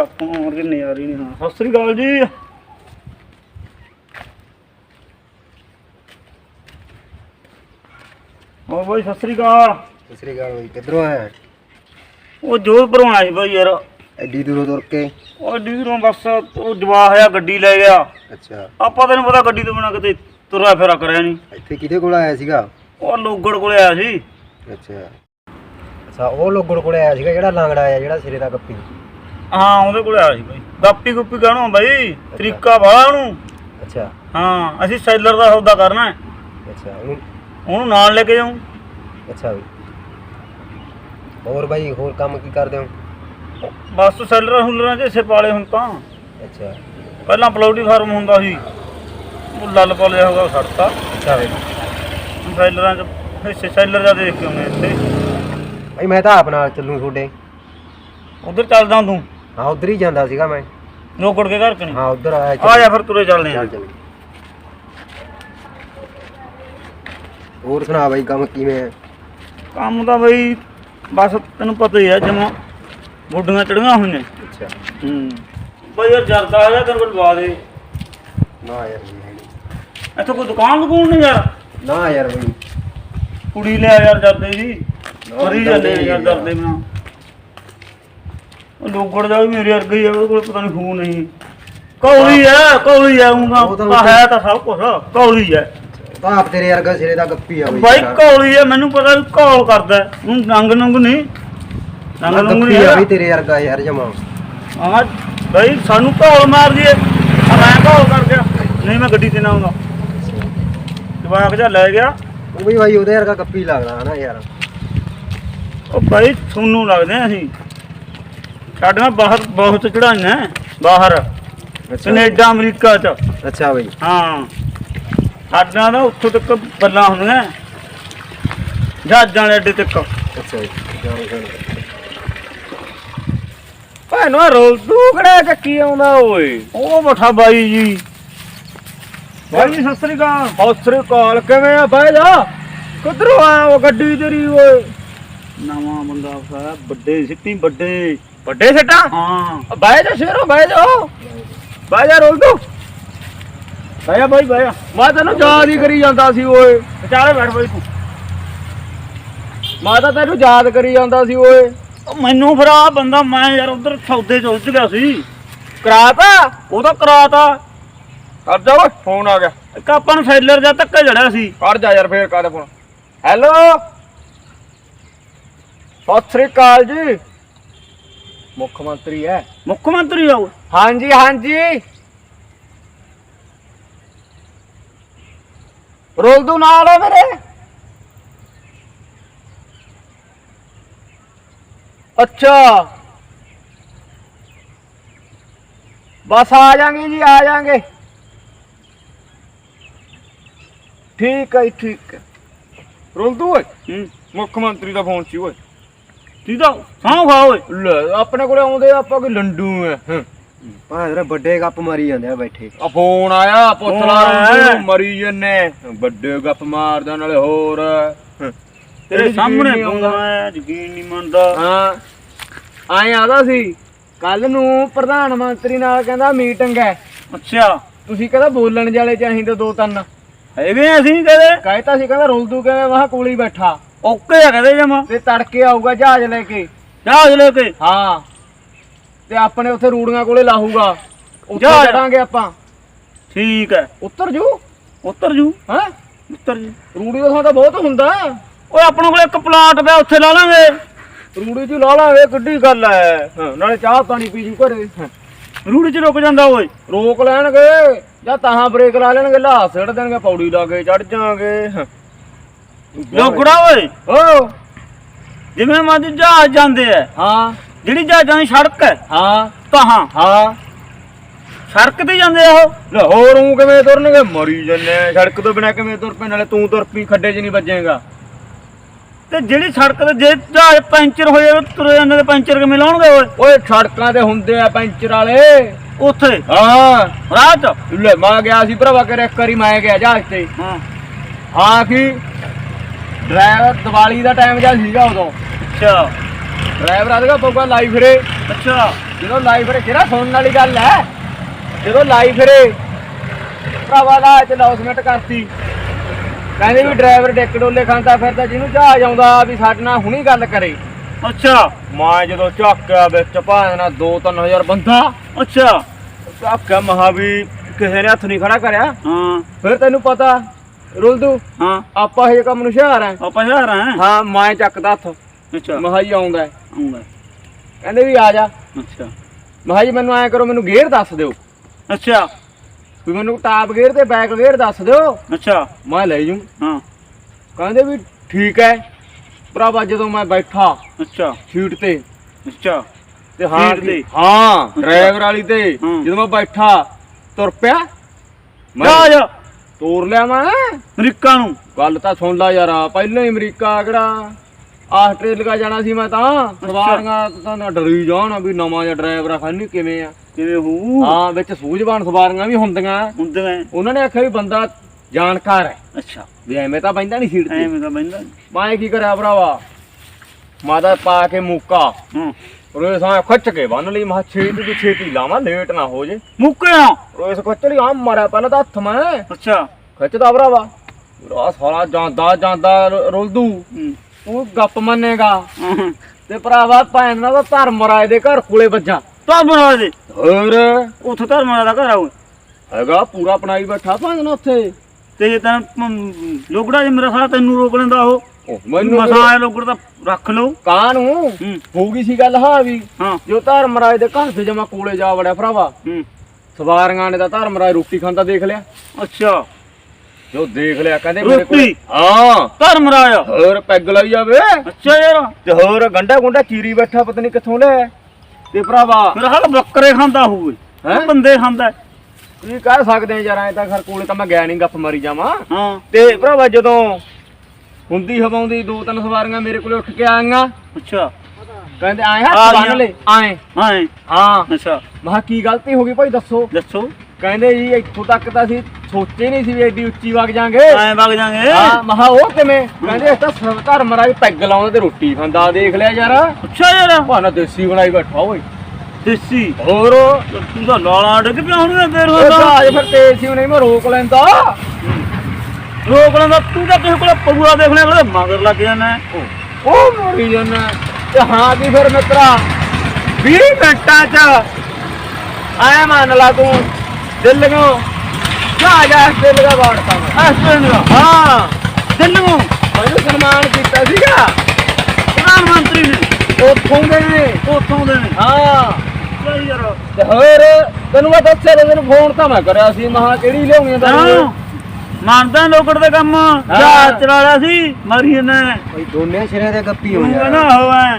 ਆਪਾਂ ਹੋਰ ਕਿ ਨਜ਼ਾਰੇ ਨਹੀਂ ਹਾਂ। ਸਤਿ ਸ੍ਰੀ ਅਕਾਲ ਜੀ। ਹੋਰ ਬਾਈ ਸਤਿ ਸ੍ਰੀ ਅਕਾਲ। ਸਤਿ ਸ੍ਰੀ ਅਕਾਲ ਬਈ ਕਿੱਧਰੋਂ ਆਇਆ? ਉਹ ਜੋਧਪੁਰੋਂ ਆਇਆ ਸੀ ਬਾਈ ਯਾਰ। ਐਡੀ ਦੂਰੋਂ ਤੁਰ ਕੇ? ਉਹ ਡੀਰੋਂ ਬਸ ਉਹ ਜਵਾਹ ਆ ਗੱਡੀ ਲੈ ਗਿਆ। ਅੱਛਾ। ਆਪਾਂ ਤੈਨੂੰ ਪਤਾ ਗੱਡੀ ਤੋਂ ਬਿਨਾ ਕਿਤੇ ਤੁਰਿਆ ਫੇਰਾ ਕਰਿਆ ਨਹੀਂ। ਇੱਥੇ ਕਿਹਦੇ ਕੋਲ ਆਇਆ ਸੀਗਾ? ਉਹ ਲੋਗੜ ਕੋਲੇ ਆਇਆ ਸੀ। ਅੱਛਾ। ਅੱਛਾ ਉਹ ਲੋਗੜ ਕੋਲੇ ਆਇਆ ਸੀਗਾ ਜਿਹੜਾ ਲਾਂਗੜਾ ਆਇਆ ਜਿਹੜਾ ਸਿਰੇ ਦਾ ਗੱਪੀ। ਹਾਂ ਉਹਦੇ ਕੋਲੇ ਆਇਆ ਸੀ ਬਾਈ। ਗੱਪੀ ਗੁੱਪੀ ਕਹਿਣਾ ਬਾਈ ਤਰੀਕਾ ਬਾਲਾ ਉਹਨੂੰ। ਅੱਛਾ। ਹਾਂ ਅਸੀਂ ਸੈਲਰ ਦਾ ਸੌਦਾ ਕਰਨਾ ਹੈ। ਅੱਛਾ ਉਹਨੂੰ ਉਹਨੂੰ ਨਾਲ ਲੈ ਕੇ ਜਾਉਂ ਅੱਛਾ ਬਈ ਹੋਰ ਬਾਈ ਹੋਰ ਕੰਮ ਕੀ ਕਰਦੇ ਹੋ? ਬਸ ਸੈਲਰਾਂ ਹੁਲਰਾਂ ਚ ਹਿੱਸੇ ਪਾਲੇ ਹੁਣ ਤਾਂ। ਅੱਛਾ। ਪਹਿਲਾਂ ਪਲੌਟੀ ਫਾਰਮ ਹੁੰਦਾ ਸੀ। ਉਹ ਲੱਲ ਪਾਲਿਆ ਹੋਗਾ ਛੱਡਤਾ ਅੱਛਾ ਬਈ ਸੈਲਰਾਂ ਚ ਹਿੱਸੇ ਸੈਲਰ ਜਾ ਦੇਖ ਕੇ ਆਉਣੇ ਇੱਥੇ। ਬਾਈ ਮੈਂ ਤਾਂ ਆਪ ਨਾਲ ਚੱਲੂ ਤੁਹਾਡੇ। ਉਧਰ ਚੱਲਦਾ ਤੂੰ। ਹਾਂ ਉਧਰ ਹੀ ਜਾਂਦਾ ਸੀਗਾ ਮੈਂ। ਰੋਕੜ ਕੇ ਘਰ ਕਣੀ ਹਾਂ ਉਧਰ ਆਇਆ ਆ ਜਾ ਫਿਰ ਤੁਰੇ ਚੱਲਦੇ ਆ। ਚੱਲ ਚੱਲ। ਹੋਰ ਸੁਣਾ ਬਾਈ ਕੰਮ ਕਿਵੇਂ ਹੈ ਕੰਮ ਤਾਂ ਬਈ ਬਸ ਤੈਨੂੰ ਪਤਾ ਹੀ ਹੈ ਜਮਾ ਬੁੱਢੀਆਂ ਚੜੀਆਂ ਹੋਈਆਂ। ਅੱਛਾ। ਹੂੰ। ਬਈ ਯਾਰ ਜਰਦਾ ਆ ਤੈਨੂੰ ਲਵਾ ਦੇ। ਨਾ ਯਾਰ ਬਈ ਹੈ ਨੀ। ਇੱਥੇ ਕੋਈ ਦੁਕਾਨ ਦੁਕਾਨ ਨਹੀਂ ਯਾਰ? ਨਾ ਯਾਰ ਬਈ। ਕੁੜੀ ਲਿਆ ਯਾਰ ਜਰਦੇ ਦੀ। ਮਰੀ ਜਾਂਦੇ ਆ ਯਾਰ ਜਰਦੇ ਬਿਨਾ। ਲੋਕੜ ਦਾ ਵੀ ਮੇਰੇ ਵਰਗਾ ਹੀ ਆ ਉਹਦੇ ਕੋਲ ਪਤਾ ਨਹੀਂ ਖੂਨ ਨਹੀਂ। ਕੌਲੀ ਹੈ ਕੌਲੀ ਹੈ ਉਹ ਤਾਂ ਹੈ ਤਾਂ ਸਭ ਕੁਝ ਕੌਲੀ ਉਹ ਤਾਂ ਆਪ ਤੇਰੇ ਵਰਗਾ ਸਿਰੇ ਦਾ ਗੱਪੀ ਆ ਬਈ ਬਾਈ ਕੌਲੀ ਹੈ ਮੈਨੂੰ ਪਤਾ ਵੀ ਕੌਲ ਕਰਦਾ ਹੈ। ਉਹ ਨੰਗ ਨੰਗ ਨਹੀਂ ਨੰਗ ਨੰਗ ਨਹੀਂ ਆ। ਬਈ ਤੇਰੇ ਵਰਗਾ ਯਾਰ ਜਮਾ। ਹਾਂ ਬਾਈ ਸਾਨੂੰ ਕੌਲ ਮਾਰ ਦਈਏ। ਆ ਮੈਂ ਕੌਲ ਕਰ ਗਿਆ। ਨਹੀਂ ਮੈਂ ਗੱਡੀ ਤੇ ਨਾ ਆਉਂਦਾ। ਜਵਾਕ ਜਾ ਲੈ ਗਿਆ। ਉਹ ਵੀ ਬਾਈ ਉਹਦੇ ਵਰਗਾ ਗੱਪੀ ਲੱਗਦਾ ਹਨਾ ਯਾਰ। ਉਹ ਬਾਈ ਤੁਹਾਨੂੰ ਲੱਗਦੇ ਆ ਅਸੀਂ। ਸਾਡੀਆਂ ਬਾਹਰ ਬਹੁਤ ਚੜਾਈਆਂ ਬਾਹਰ। ਕੈਨੇਡਾ ਅਮਰੀਕਾ ਚ। ਅੱਛਾ ਬਈ। ਹਾਂ। ਸਾਡਾ ਤਾਂ ਉੱਥੋਂ ਤੱਕ ਬੱਲਾਂ ਹੁੰਦੀਆਂ ਜਹਾਜ਼ਾਂ ਵਾਲੇ ਅੱਡੇ ਤੱਕ। ਅੱਛਾ ਜਾਓ। ਭੈਣੋ ਰੋਲ ਤੂੰ ਕਿਹੜਾ ਚੱਕੀ ਆਉਂਦਾ ਓਏ? ਉਹ ਬਠਾ ਬਾਈ ਜੀ। ਬਾਈ ਜੀ ਸਤਿ ਸ੍ਰੀ ਅਕਾਲ। ਸਤਿ ਸ੍ਰੀ ਅਕਾਲ ਕਿਵੇਂ ਆ ਬਹਿ ਜਾ ਕਿੱਧਰੋਂ ਆਇਆ ਉਹ ਗੱਡੀ ਤੇਰੀ ਓਏ? ਨਵਾਂ ਬੰਦਾ ਸਾਰਾ ਵੱਡੇ ਸਿੱਟੀ ਵੱਡੇ। ਵੱਡੇ ਸੱਟਾਂ? ਹਾਂ। ਬਹਿ ਜਾ ਸ਼ੇਰੋ ਬਹਿ ਜਾ। ਬਹਿ ਜਾ ਰੋਲ ਤੂੰ। ਬਹਿ ਜਾ ਬਾਈ ਜਾ। ਮੈਂ ਤੈਨੂੰ ਯਾਦ ਹੀ ਕਰੀ ਜਾਂਦਾ ਸੀ ਓਏ। ਵਿਚਾਲੇ ਬੈਠ ਬਾਈ ਤੂੰ। ਮੈਂ ਤਾਂ ਤੈਨੂੰ ਯਾਦ ਕਰੀ ਜਾਂਦਾ ਸੀ ਓਏ। ਉਹ ਮੈਨੂੰ ਫਿਰ ਆ ਬੰਦਾ ਮੈਂ ਯਾਰ ਉਧਰ ਸੌਦੇ ਚ ਗਿਆ ਸੀ। ਕਰਾਤਾ ਉਹ ਤਾਂ ਕਰਾਤਾ ਕਰ ਜਾ ਓਏ। ਫੋਨ ਆ ਗਿਆ। ਇੱਕ ਆਪਾਂ ਨੂੰ ਸੈਲਰ ਜਾਂ ਧੱਕਾ ਜੜਿਆ ਸੀ। ਕਰ ਜਾ ਯਾਰ ਫੇਰ ਕਰ ਫੋਨ। ਹੈਲੋ। ਸਤਿ ਸ੍ਰੀ ਅਕਾਲ ਜੀ। ਮੁੱਖ ਮੰਤਰੀ ਹੈ। ਮੁੱਖ ਮੰਤਰੀ ਆ ਉਹ ਹਾਂਜੀ ਹਾਂਜੀ। ਰੋਲ ਦੂ ਨਾਲ ਹੈ ਮੇਰੇ। ਅੱਛਾ। ਬਸ ਆ ਜਾਾਂਗੇ ਜੀ ਆ ਜਾਾਂਗੇ। ਠੀਕ ਹੈ ਠੀਕ ਹੈ। ਰੋਲ ਦੂ ਓਏ। ਮੁੱਖ ਮੰਤਰੀ ਦਾ ਫੋਨ ਸੀ ਓਏ। ਠੀਕ ਆ ਸਾਹ ਖਾ ਓਏ। ਲੈ ਆਪਣੇ ਕੋਲੇ ਆਉਂਦੇ ਆਪਾਂ ਕੋਈ ਲੰਡੂ ਐ। ਹਾਂ। ਭਾਂ ਤੇਰੇ ਵੱਡੇ ਗੱਪ ਮਾਰੀ ਜਾਂਦੇ ਆ ਬੈਠੇ। ਆ ਫੋਨ ਆਇਆ ਪੁੱਛ ਫੋਨ ਲਾ ਆਇਆ। ਨੂੰ ਮਰੀ ਜੰਨੇ ਵੱਡੇ ਗੱਪ ਮਾਰਦਾ ਨਾਲੇ ਹੋਰ। ਤੇਰੇ ਯਕੀਨ ਸਾਹਮਣੇ ਆਉਂਦਾ। ਮੈਂ ਯਕੀਨ ਨਹੀਂ ਮੰਨਦਾ। ਹਾਂ। ਆਏ ਆਦਾ ਸੀ ਕੱਲ ਨੂੰ ਪ੍ਰਧਾਨ ਮੰਤਰੀ ਨਾਲ ਕਹਿੰਦਾ ਮੀਟਿੰਗ ਹੈ ਅੱਛਾ। ਤੁਸੀਂ ਕਹਿੰਦਾ ਬੋਲਣ ਜਾਲੇ ਚਾਹੀਦੇ ਦੋ ਤਿੰਨ। ਹੈਗੇ ਆ ਅਸੀਂ ਕਹਦੇ ਕਹਿਤਾ ਸੀ ਕਹਿੰਦਾ ਰੁਲਦੂ ਕਿਵੇਂ ਵਾਹ ਕੋਲ ਹੀ ਬੈਠਾ। ਓਕੇ ਆ ਕਹਦੇ ਜਮਾ। ਤੇ ਤੜਕੇ ਆਊਗਾ ਜਹਾਜ਼ ਲੈ ਕੇ। ਜਹਾਜ਼ ਲੈ ਕੇ। ਹਾਂ। ਤੇ ਆਪਣੇ ਉੱਥੇ ਰੂੜੀਆਂ ਕੋਲੇ ਲਾਹੂਗਾ। ਉੱਥੇ ਜਹਾਜ਼? ਚੜਾਂਗੇ ਆਪਾਂ। ਠੀਕ ਹੈ। ਉੱਤਰ ਜੂ। ਉੱਤਰ ਜੂ। ਹਾਂ? ਉੱਤਰ ਜੂ। ਰੂੜੀ ਦਾ ਤਾਂ ਬਹੁਤ ਹੁੰਦਾ। ਓਏ ਆਪਣੇ ਕੋਲ ਇੱਕ ਪਲਾਟ ਪਿਆ ਉੱਥੇ ਲਾ ਲਾਂਗੇ। ਰੂੜੀ ਚ ਲਾ ਲਾਂਗੇ ਕਿੱਡੀ ਗੱਲ ਐ ਹਾਂ, ਨਾਲੇ ਚਾਹ ਪਾਣੀ ਪੀ ਜੂ ਘਰੇ। ਹਾਂ, ਰੂੜੀ ਚ ਰੁਕ ਜਾਂਦਾ ਓਏ। ਰੋਕ ਲੈਣਗੇ ਜਾਂ ਤਾਹਾਂ ਬ੍ਰੇਕ ਲਾ ਲੈਣਗੇ ਲਾ ਸਿੱਟ ਦੇਣਗੇ ਪੌੜੀ ਲਾ ਕੇ ਚੜ ਜਾਾਂਗੇ ਲੋਕੜਾ ਓਏ। ਓ ਜਿਵੇਂ ਮੱਝ ਜਹਾਜ਼ ਜਾਂਦੇ ਆ ਹਾਂ। ਜਿਹੜੀ ਜਹਾਜ਼ਾਂ ਦੀ ਸੜਕ ਹੈ ਹਾਂ। ਕਹਾਂ ਹਾਂ। ਸੜਕ ਤੇ ਜਾਂਦੇ ਆ ਉਹ। ਲੈ ਹੋਰ ਉਹ ਕਿਵੇਂ ਤੁਰਨਗੇ? ਮਰੀ ਜੰਨੇ ਸੜਕ ਤੋਂ ਬਿਨਾ ਕਿਵੇਂ ਤੁਰ ਪੈ ਨਾਲੇ ਤੂੰ ਤੁਰ ਪਈ ਖੱਡੇ 'ਚ ਨਹੀਂ ਵੱਜੇਗਾ। ਤੇ ਜਿਹੜੀ ਸੜਕ ਤੇ ਜੇ ਜਹਾਜ਼ ਪੈਂਚਰ ਹੋ ਜਾਵੇ ਤੁਰੇ ਜਾਂਦੇ ਤੇ ਪੈਂਚਰ ਕਿਵੇਂ ਲਾਉਣਗੇ ਓਏ? ਓਏ ਸੜਕਾਂ ਤੇ ਹੁੰਦੇ ਆ ਪੈਂਚਰ ਵਾਲੇ। ਉੱਥੇ? ਹਾਂ। ਚ? ਲੈ ਮੈਂ ਗਿਆ ਸੀ ਭਰਾਵਾ ਕਰੇ ਇੱਕ ਵਾਰੀ ਮੈਂ ਗਿਆ ਜਹਾਜ਼ ਤੇ। ਹਾਂ। ਹਾਂ ਕੀ? ਡਰਾਈਵਰ ਦੀਵਾਲੀ ਦਾ ਟਾਈਮ ਜਾਂ ਸੀਗਾ ਉਦੋਂ। ਅੱਛਾ। ਡਰਾਈਵਰ ਆਦੇਗਾ ਪਊਗਾ ਲਾਈ ਫਿਰੇ। ਅੱਛਾ। ਜਦੋਂ ਲਾਈ ਫਿਰੇ ਕਿਹੜਾ ਸੁਣਨ ਵਾਲੀ ਗੱਲ ਹੈ? ਜਦੋਂ ਲਾਈ ਫਿਰੇ ਭਰਾਵਾ ਦਾ ਚ ਲੌਸਮੈਂਟ ਕਰਤੀ। ਕਹਿੰਦੇ ਵੀ ਡਰਾਈਵਰ ਡਿੱਕ ਡੋਲੇ ਖਾਂਦਾ ਫਿਰਦਾ ਜਿਹਨੂੰ ਜਹਾਜ਼ ਆਉਂਦਾ ਵੀ ਸਾਡੇ ਨਾਲ ਹੁਣੀ ਗੱਲ ਕਰੇ। ਅੱਛਾ। ਮੈਂ ਜਦੋਂ ਝਾਕਿਆ ਵਿੱਚ ਭਾਣਾ 2-3000 ਬੰਦਾ ਅੱਛਾ। ਝਾਕਿਆ ਮਹਾ ਵੀ ਕਿਸੇ ਨੇ ਹੱਥ ਨਹੀਂ ਖੜਾ ਕਰਿਆ। ਹਾਂ। ਫਿਰ ਤੈਨੂੰ ਪਤਾ ਰੁਲਦੂ ਹਾਂ। ਆਪਾਂ ਇਹ ਕੰਮ ਨੂੰ ਹੁਸ਼ਿਆਰ ਆ। ਆਪਾਂ ਹਜ਼ਾਰ ਆ? ਹਾਂ ਮੈਂ ਚੱਕਦਾ ਹੱਥ। ਅੱਛਾ। ਮਹਾ ਹੀ ਆਉਂਦਾ। ਹੈ। ਆਉਂਗਾ ਕਹਿੰਦੇ ਵੀ ਆ ਜਾ। ਅੱਛਾ। ਮਹਾ ਜੀ ਮੈਨੂੰ ਐਂ ਕਰੋ ਮੈਨੂੰ ਗੇਅਰ ਦੱਸ ਦਿਓ। ਅੱਛਾ। ਵੀ ਮੈਨੂੰ ਟਾਪ ਗੇਅਰ ਤੇ ਬੈਕ ਗੇਅਰ ਦੱਸ ਦਿਓ। ਅੱਛਾ। ਮੈਂ ਲੈ ਜੂ। ਹਾਂ। ਕਹਿੰਦੇ ਵੀ ਠੀਕ ਹੈ ਭਰਾਵਾ ਜਦੋਂ ਮੈਂ ਬੈਠਾ ਅੱਛਾ। ਸੀਟ ਤੇ। ਅੱਛਾ। ਤੇ ਹਾਂ? ਹਾਂ ਡਰਾਈਵਰ ਵਾਲੀ ਤੇ। ਜਦੋਂ ਮੈਂ ਬੈਠਾ ਤੁਰ ਪਿਆ। ਮੈਂ ਜਾ। ਤੋਰ ਲਿਆ ਮੈਂ ਅਮਰੀਕਾ ਨੂੰ। ਗੱਲ ਤਾਂ ਸੁਣ ਲਾ ਯਾਰ ਪਹਿਲਾਂ ਹੀ ਅਮਰੀਕਾ ਕਿਹੜਾ? ਆਸਟ੍ਰੇਲੀਆ ਜਾਣਾ ਸੀ ਮੈਂ ਤਾਂ। ਸਵਾਰੀਆਂ ਤਾਂ ਨਾ ਡਰੀ ਜਾਣ ਵੀ ਨਵਾਂ ਜਿਹਾ ਡਰਾਈਵਰ ਆ ਖਾਨੀ ਕਿਵੇਂ ਆ। ਕਿਵੇਂ ਹੂ ਹਾਂ ਵਿੱਚ ਸੂਝਵਾਨ ਸਵਾਰੀਆਂ ਵੀ ਹੁੰਦੀਆਂ। ਹੁੰਦੇ ਐ ਉਹਨਾਂ ਨੇ ਆਖਿਆ ਵੀ ਬੰਦਾ ਜਾਣਕਾਰ ਹੈ। ਅੱਛਾ। ਵੀ ਐਵੇਂ ਤਾਂ ਬੈਂਦਾ ਨਹੀਂ ਸੀਟ ਤੇ। ਐਵੇਂ ਤਾਂ ਬੰਦਾ ਮੈਂ ਕੀ ਕਰਿਆ ਭਰਾਵਾ? ਮਾਦਾ ਪਾ ਕੇ ਮੁੱਕਾ। ਹਾਂ। ਰੋਏ ਸਾਂ ਖੱਚ ਕੇ ਬੰਨ ਲਈ ਮਾ ਛੇਤੀ ਤੋਂ ਛੇਤੀ ਲਾਵਾਂ ਲੇਟ ਨਾ ਹੋ ਜੇ। ਮੁੱਕਿਆ? ਰੋਏ ਸ ਖੱਚ ਲਈ ਆ ਮਾਰਿਆ ਪਹਿਲਾਂ ਤਾਂ ਹੱਥ ਮੈਂ। ਅੱਛਾ। ਖਿੱਚਦਾ ਭਰਾਵਾ। ਰਾ ਸਾਲਾ ਜਾਂਦਾ ਜਾਂਦਾ ਰੁਲਦੂ। ਹੂੰ। ਤੂੰ ਗੱਪ ਮੰਨੇਗਾ। ਤੇ ਭਰਾਵਾ ਭੈਣ ਨਾਲ ਤਾਂ ਧਰਮ ਰਾਏ ਦੇ ਘਰ ਕੋਲੇ ਵੱਜਾ। ਤਾਂ ਬਣਾ ਦੇ? ਹੋਰ? ਉੱਥੇ ਧਰਮਾਂ ਦਾ ਘਰ ਆਉ ਹੈਗਾ ਪੂਰਾ ਬਣਾਈ ਬੈਠਾ ਭੈਣ ਨਾਲ ਉੱਥੇ। ਤੇ ਜੇ ਤਾਂ ਲੋਕੜਾ ਜੇ ਮੇਰਾ ਸਾਲਾ ਤੈਨੂੰ ਰੋਕ ਲੈਂਦਾ ਉਹ ਉਹ। ਮੈਨੂੰ ਮਸਾ ਆਇਆ ਲੋਕੜ ਤਾਂ ਰੱਖ ਲਓ ਕਾਂ ਨੂੰ ਹੂੰ। ਹੋ ਗਈ ਸੀ ਗੱਲ ਹਾਂ ਵੀ ਹਾਂ। ਜੋ ਧਰਮ ਰਾਏ ਦੇ ਘਰ ਤੇ ਜਮਾ ਕੋਲੇ ਜਾ ਵੜਿਆ ਭਰਾਵਾ। ਹੂੰ। ਸਵਾਰੀਆਂ ਨੇ ਤਾਂ ਧਰਮ ਰਾਏ ਰੋਟੀ ਖਾਂਦਾ ਦੇਖ ਲਿਆ। ਅੱਛਾ। ਜੋ ਦੇਖ ਲਿਆ ਕਹਿੰਦੇ ਮੇਰੇ ਕੋਲ ਰੋਟੀ? ਹਾਂ। ਧਰਮ ਰਾਇਆ ਹੋਰ ਪੈਗ ਲਾਈ ਜਾਵੇ। ਅੱਛਾ ਯਾਰ। ਤੇ ਹੋਰ ਗੰਡਾ ਗੁੰਡਾ ਚੀਰੀ ਬੈਠਾ ਪਤਾ ਨਹੀਂ ਕਿੱਥੋਂ ਲੈ ਤੇ ਭਰਾਵਾ ਮੇਰਾ ਹਾਲ ਬੱਕਰੇ ਖਾਂਦਾ ਹੋਵੇ। ਹੈਂ? ਬੰਦੇ ਖਾਂਦਾ। ਹੈ। ਕੀ ਕਹਿ ਸਕਦੇ ਆ ਯਾਰ ਐ ਤਾਂ ਘਰ ਕੋਲੇ ਤਾਂ ਮੈਂ ਗਿਆ ਨਹੀਂ ਗੱਪ ਮਾਰੀ ਜਾਵਾਂ। ਹਾਂ। ਤੇ ਭਰਾਵਾ ਜਦੋਂ ਹੁੰਦੀ ਹਵਾਉਂਦੀ ਦੋ ਤਿੰਨ ਸਵਾਰੀਆਂ ਮੇਰੇ ਕੋਲੇ ਉੱਠ ਕੇ ਆਈਆਂ। ਅੱਛਾ। ਕਹਿੰਦੇ ਆਏ ਹੱਥ ਬੰਨ। ਲੈ ਆਏ। ਹਾਂ ਹਾਂ। ਅੱਛਾ। ਮੈਂ ਕਿਹਾ ਕੀ ਗਲਤੀ ਹੋ ਗਈ ਭਾਈ ਦੱਸੋ। ਦੱਸੋ। ਕਹਿੰਦੇ ਜੀ ਇੱਥੋਂ ਤੱਕ ਤਾਂ ਅਸੀਂ ਸੋਚੇ ਨਹੀਂ ਸੀ ਵੀ ਐਡੀ ਉੱਚੀ ਵਗ ਜਾਾਂਗੇ। ਐਂ ਵਗ ਜਾਗੇ। ਹਾਂ ਮਹਾ ਉਹ ਕਿਵੇਂ? ਕਹਿੰਦੇ ਇਸ ਤਾਂ ਸ- ਧਰਮ ਰਾਜ ਪੈਗ ਲਾਉਂਦਾ ਤੇ ਰੋਟੀ ਖਾਂਦਾ ਦੇਖ ਲਿਆ ਯਾਰ। ਅੱਛਾ ਯਾਰ। ਭਾਣਾ ਦੇਸੀ ਬਣਾਈ ਬੈਠਾ ਓਏ। ਦੇਸੀ? ਹੋਰ? ਤੂੰ ਤਾਂ ਲਾਲਾਂ ਡਿੱਗ ਪਿਆ ਹੁਣ ਫੇਰ ਹੁੰਦਾ ਜਹਾਜ਼ ਫਿਰ ਤੇਜ਼ ਸੀ ਨਹੀਂ ਮੈਂ ਰੋਕ ਲੈਂਦਾ। ਰੋਕ ਲੈਂਦਾ ਤੂੰ ਤਾਂ ਕਿਸੇ ਕੋਲ ਪਗੂਆ ਦੇਖ ਲਿਆ ਕੋਲੇ ਮਗਰ ਲੱਗ ਜਾਣਾ ਉਹ ਮਰੀ ਜਾਨਾ। ਤੇ ਹਾਂ ਕੀ ਫਿਰ ਮਿੱਤਰਾ 20 ਮਿੰਟਾਂ ਚ ਆਇਆ ਮੰਨ ਲਾ ਤੂੰ ਦਿੱਲੀੋਂ ਜਹਾਜ਼ ਆਸਤੇ ਲਗਾ ਵਾੜਤਾ ਮੈਂ ਆਸਟ੍ਰੇਲੀਆ ਹਾਂ। ਦਿੱਲੀੋਂ ਮੈਨੂੰ ਸਨਮਾਨ ਕੀਤਾ ਸੀਗਾ। ਪ੍ਰਧਾਨ ਮੰਤਰੀ ਨੇ। ਉੱਥੋਂ ਦੇ ਨੇ। ਉੱਥੋਂ ਦੇ ਨੇ। ਹਾਂ। ਯਾਰ। ਤੇ ਹੋਰ ਤੈਨੂੰ ਮੈਂ ਦੱਸਿਆ ਤੈਨੂੰ ਫੋਨ ਤਾਂ ਮੈਂ ਕਰਿਆ ਸੀ ਮਹਾ ਕਿਹੜੀ ਲਿਆਉਣੀ ਤੈਨੂੰ? ਮੰਨਦਾ ਲੋਕੜ ਦੇ ਕੰਮ। ਜਾ ਚਲਾ ਲਿਆ ਸੀ ਮਾਰੀ ਨੇ ਬਈ ਦੋਨੇ ਸਿਰੇ ਦੇ ਗੱਪੀ ਹੋ ਤੂੰ ਕਹਿੰਦਾ ਹੋਵੇ